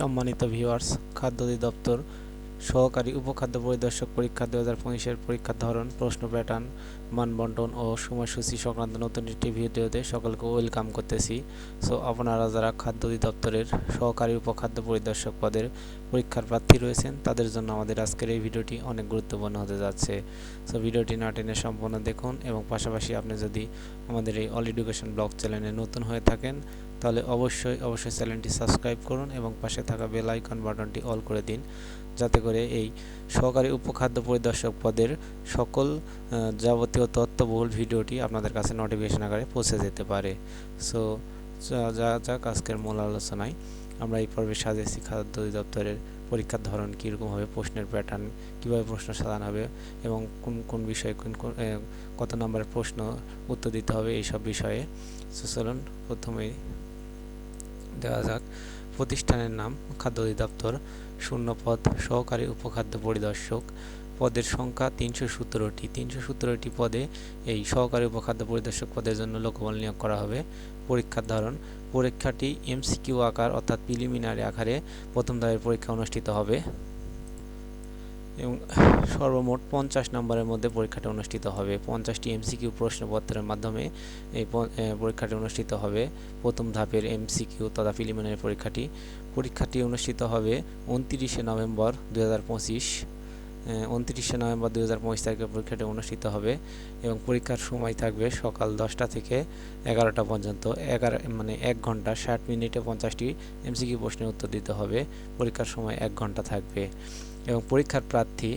সম্মানিত ভিউয়ার্স খাদ্য অধিদপ্তর, সহকারী উপখাদ্য পরিদর্শক পরীক্ষা দু হাজার পঁচিশের পরীক্ষার ধরন, প্রশ্ন প্যাটার্ন মানবন্টন ও সময়সূচি সংক্রান্ত নতুন একটি ভিডিওতে সকলকে ওয়েলকাম করতেছি। সো আপনারা যারা খাদ্য অধিদপ্তরের সহকারী উপখাদ্য পরিদর্শক পদের পরীক্ষার প্রার্থী রয়েছেন, তাদের জন্য আমাদের আজকের এই ভিডিওটি অনেক গুরুত্বপূর্ণ হতে যাচ্ছে। সো ভিডিওটি না টেনে সম্পূর্ণ দেখুন এবং পাশাপাশি আপনি যদি আমাদের এই অল এডুকেশন ব্লগ চ্যানেলে নতুন হয়ে থাকেন তাহলে অবশ্যই অবশ্যই চ্যানেলটি সাবস্ক্রাইব করুন এবং পাশে থাকা বেল আইকন বাটনটি অল করে দিন, যাতে করে এই সহকারী উপখাদ্য পরিদর্শক পদের সকল যাবতীয় তথ্যবহুল ভিডিওটি আপনাদের কাছে নোটিফিকেশন আকারে পৌঁছে যেতে পারে। সো যা যাক আজকের মূল আলোচনায়, আমরা এই পর্বে সাজেছি খাদ্য অধিদপ্তরের পরীক্ষার ধরন কীরকম হবে, প্রশ্নের প্যাটার্ন কীভাবে প্রশ্ন সাজানো হবে এবং কোন কোন বিষয়ে কোন কত নম্বরের প্রশ্ন উত্তর দিতে হবে এইসব বিষয়ে। সো চলুন প্রথমেই দেওয়া যাক। প্রতিষ্ঠানের নাম, খাদ্য অধিদপ্তর, শূন্যপদ, সহকারী উপখাদ্য পরিদর্শক। পদের সংখ্যা তিনশো সতেরোটি তিনশো সতেরোটি পদে এই সহকারী উপখাদ্য পরিদর্শক পদের জন্য লোকবল নিয়োগ করা হবে। পরীক্ষার ধরন, পরীক্ষাটি এমসিকিউ আকার অর্থাৎ প্রিলিমিনারি আকারে প্রথম ধাপের পরীক্ষা অনুষ্ঠিত হবে। এবং সর্বমোট পঞ্চাশ নম্বরের মধ্যে পরীক্ষাটি অনুষ্ঠিত হবে। পঞ্চাশটি এমসিকিউ প্রশ্নপত্রের মাধ্যমে এই পরীক্ষাটি অনুষ্ঠিত হবে। প্রথম ধাপের এমসিকিউ তথা প্রিলিমিনারি পরীক্ষাটি। পরীক্ষাটি অনুষ্ঠিত হবে উনত্রিশে নভেম্বর দু হাজার পঁচিশ। উনত্রিশে নভেম্বর দু হাজার পঁচিশ তারিখে পরীক্ষাটি অনুষ্ঠিত হবে এবং পরীক্ষার সময় থাকবে সকাল দশটা থেকে এগারোটা পর্যন্ত। এগারো মানে এক ঘণ্টা ষাট মিনিটে পঞ্চাশটি এমসিকিউ প্রশ্নের উত্তর দিতে হবে। পরীক্ষার সময় এক ঘণ্টা থাকবে। এবং পরীক্ষার প্রার্থী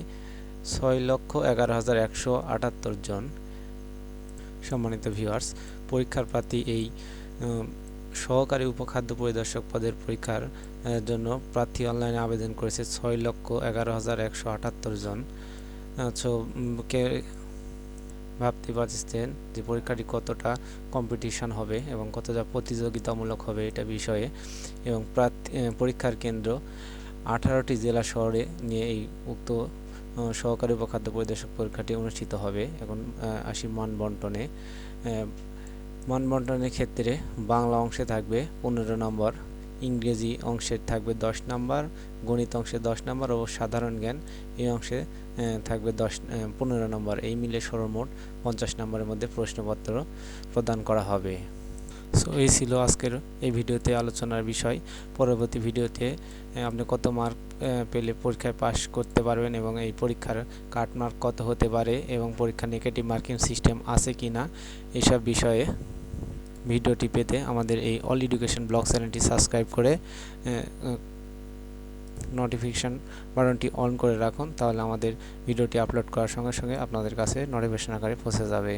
ছয় লক্ষ এগারো হাজার একশো আটাত্তর জন। সম্মানিত ভিউয়ার্স পরীক্ষার প্রার্থী এই সহকারী উপখাদ্য পরিদর্শক পদের পরীক্ষার জন্য প্রার্থী অনলাইনে আবেদন করেছে ছয় লক্ষ এগারো হাজার একশো আটাত্তর জন। কে ভাবতে পারছেন যে পরীক্ষাটি কতটা কম্পিটিশন হবে এবং কতটা প্রতিযোগিতামূলক হবে এটা বিষয়ে? এবং প্রার্থী পরীক্ষার কেন্দ্র আঠারোটি জেলা শহরে নিয়ে এই উক্ত সহকারী উপখাদ্য পরিদর্শক পরীক্ষাটি অনুষ্ঠিত হবে। এখন আসি মানবন্টনে। আহ, মানবন্টনের ক্ষেত্রে বাংলা অংশে থাকবে পনেরো নম্বর, ইংরেজি অংশের থাকবে দশ নম্বর, গণিত অংশে দশ নম্বর ও সাধারণ জ্ঞান এই অংশে থাকবে দশ পনেরো নম্বর। এই মিলে সর্বমোট পঞ্চাশ নম্বরের মধ্যে প্রশ্নপত্র প্রদান করা হবে। সো এই ছিল আজকের এই ভিডিওতে আলোচনার বিষয়। পরবর্তী ভিডিওতে আপনি কত মার্ক পেলে পরীক্ষায় পাশ করতে পারবেন এবং এই পরীক্ষার কাট মার্ক কত হতে পারে এবং পরীক্ষার নেগেটিভ মার্কিং সিস্টেম আছে কি না, এসব বিষয়ে ভিডিওটি পেতে আমাদের এই অল এডুকেশন ব্লগ চ্যানেলটি সাবস্ক্রাইব করে নোটিফিকেশান বাটনটি অন করে রাখুন, তাহলে আমাদের ভিডিওটি আপলোড করার সঙ্গে সঙ্গে আপনাদের কাছে নোটিফিকেশন আকারে পৌঁছে যাবে।